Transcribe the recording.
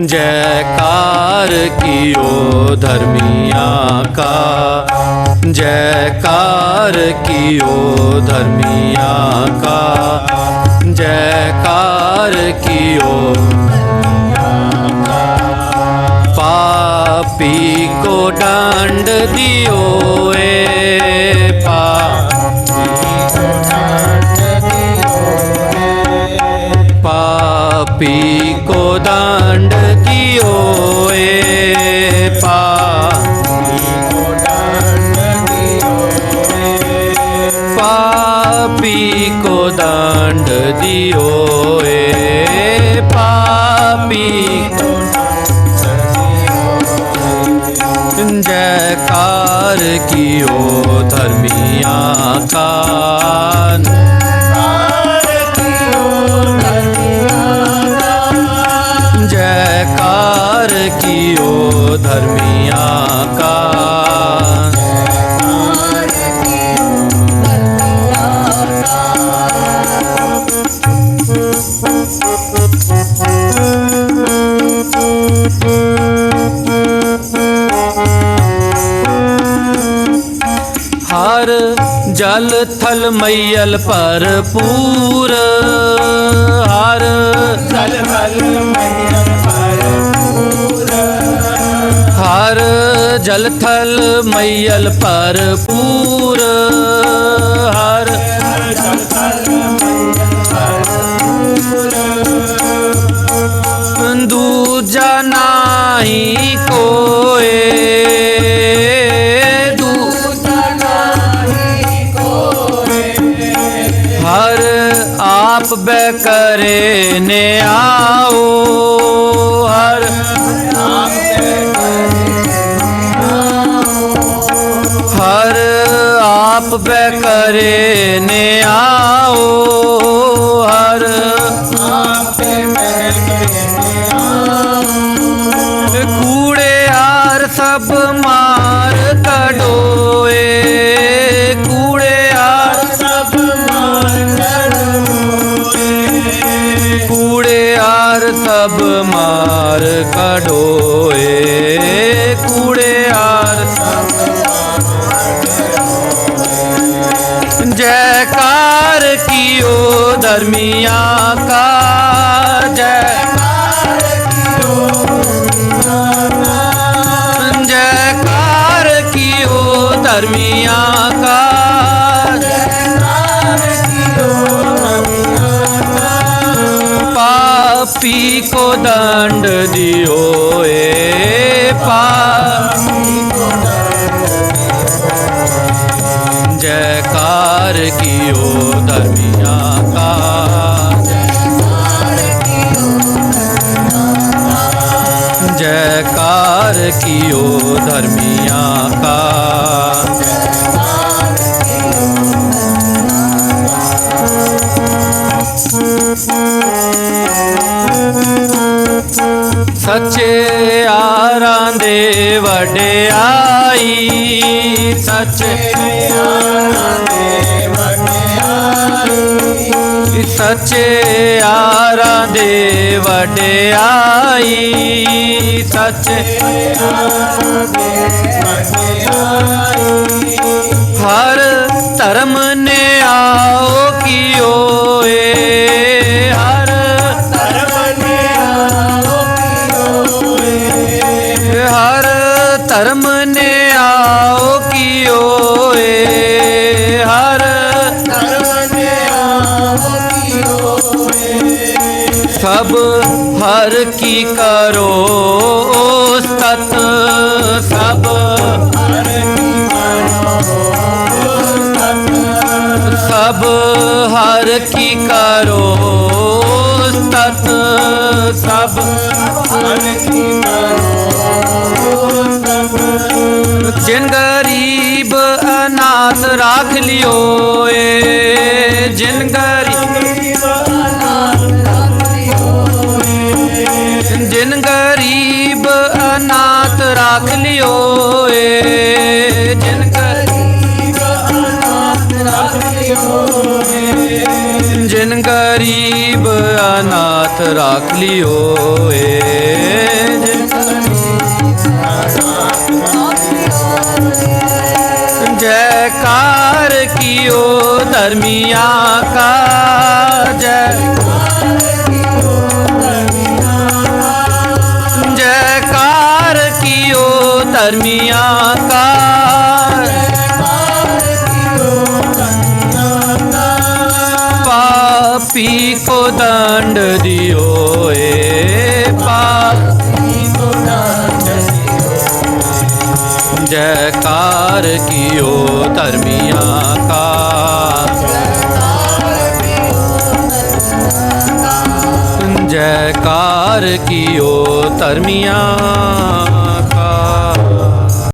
जयकार कियो धर्मिया का जयकार कियो धर्मिया का जयकार कियो पापी को दंड दियो ए पापी को दंड दियो ए। पापी को जयकार कियो धर्मिया का। ਪਾਰ ਜਲ ਥਲ ਮਈਲ ਭਰਪੂਰ। ਹਰ ਥਲ ਮਲ ਮਈਲ ਭਰਪੂਰ। ਹਰ ਜਲ ਥਲ ਮਈਲ ਭਰਪੂਰ। ਹਰੇ ਨੇ ਆਓ ਹਰ ਨਾਮ ਤੇ ਹਰ ਆਪ ਬੈ ਕਰੇ ਨੇ ਕਢੋਏ ਕੂੜੇ ਆਰ ਜੈਕਾਰ ਕੀਓ ਦਰਮਿਆਨ पापी को दंड दियो ए जयकार कियो धर्मिया का। जयकार कियो धर्मिया का। ਸੱਚੇ ਆਰਾਂ ਦੇ ਵਡਿਆਈ। ਸੱਚੇ ਸੱਚੇ ਆਰਾਂ ਦੇ ਵਡਿਆਈ। ਸੱਚੇ ਹਰ ਸਭ ਹਰ ਕੀ ਕਰੋ, ਸਤ ਸਭ ਸਭ ਹਰ ਕੀ ਕਰੋ, ਸਤ ਸਭ ਜਿਨ ਗਰੀਬ ਅਨਾਥ ਰਾਖ ਲਿਓ ਏ ਜਿਨ ਗਰੀਬ ਜਿਨ राख लियो जिन गरीब अनाथ राख लियो जिन गरीब अनाथ लियो जयकार कियो धर्मिया का। जय धर्मिया का। पापी को दंड दियो ए पाप। जयकार कियो धर्मिया का। जयकार कियो धर्मिया।